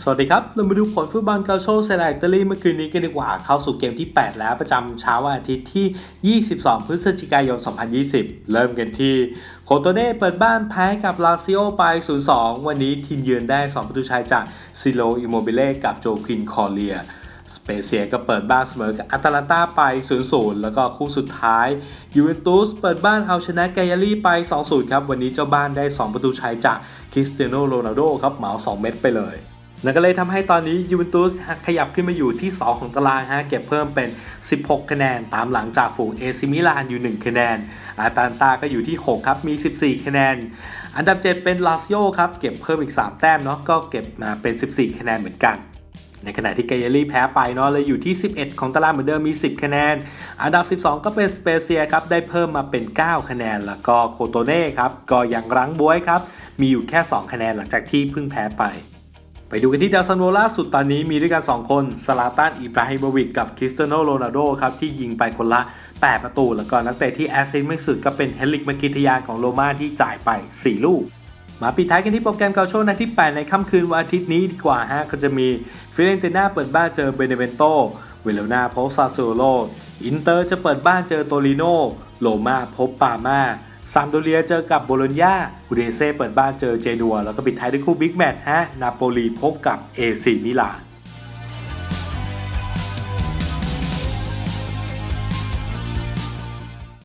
สวัสดีครับ เรามาดูผลฟุตบอลเกาโชเซลอิตาลีเมื่อคืนนี้กันดีกว่า เข้าสู่เกมที่ 8 แล้วประจำเช้าวันอาทิตย์ที่ 22 พฤศจิกายน 2020 เริ่มกันที่โคโตเน่เปิดบ้านแพ้กับลาซิโอไป 0-2 วันนี้ทีมเยือนได้ 2 ประตูชัยจากซิโลอิโมบิเล่กับโจควินคอเลียสเปเซียก็เปิดบ้านเสมอกับอัตแลนตาไป 0-0 แล้วก็คู่สุดท้ายยูเวนตุสเปิดบ้านเอาชนะไกยาลีไป 2-0 ครับ วันนี้เจ้าบ้านได้ 2 ประตูชัยจากคริสเตียโนโรนัลโดครับเหมา 2 เม็ดไปเลย นั่นก็เลยทำให้ตอนนี้ยูเวนตุสขยับขึ้นมาอยู่ที่ 2 ของตารางฮะเก็บเพิ่มเป็น 16 คะแนน ตามหลังจากฝูงเอซิมิลานอยู่ 1 คะแนน อาตาลตาก็อยู่ที่ 6 ครับมี 14 คะแนน อันดับ 7 เป็นลาซิโอครับเก็บเพิ่มอีก 3 แต้มเนาะก็เก็บมาเป็น 14 คะแนนเหมือนกันในขณะที่ไกเยลี่แพ้ไปเนาะเลยอยู่ที่ 11 ของตารางเหมือนเดิมมี 10 คะแนน อันดับ 12 ก็เป็นสเปเซียครับได้เพิ่มมาเป็น 9 คะแนน แล้วก็โคโตเน่ครับก็ยังรั้งบวยครับมีอยู่แค่ 2 คะแนนหลังจากที่เพิ่งแพ้ไป ไปดูกันที่ดาวซันโวล่าสุดตอนนี้มีด้วยกัน 2 คนสลาตันอิบราฮิโมวิชกับคริสเตียโนโรนัลโดครับ ที่ยิงไปคนละ 8 ประตู แล้วก็นักเตะที่แอสซิสต์ไม่สุดก็เป็นเฮลิกมากิทยานของโรม่าที่จ่ายไป 4 ลูก มาปิดท้ายกันที่โปรแกรมเกาโชนัดที่ 8 ในค่ำคืนวันอาทิตย์นี้ดีกว่าฮะก็จะมีฟิเรนติน่าเปิดบ้านเจอเบเนเวนโตเวโรนาพบซาซูโรอินเตอร์จะเปิดบ้านเจอโตลิโนโรม่าพบปาม่า ซามโดเรียเจอกับโบโลญญาอูเดเซ่เปิดบ้านเจอเจนัว แล้วก็ปิดท้ายด้วยคู่บิ๊กแมตช์ฮะ นาโปลีพบกับเอซีมิลาน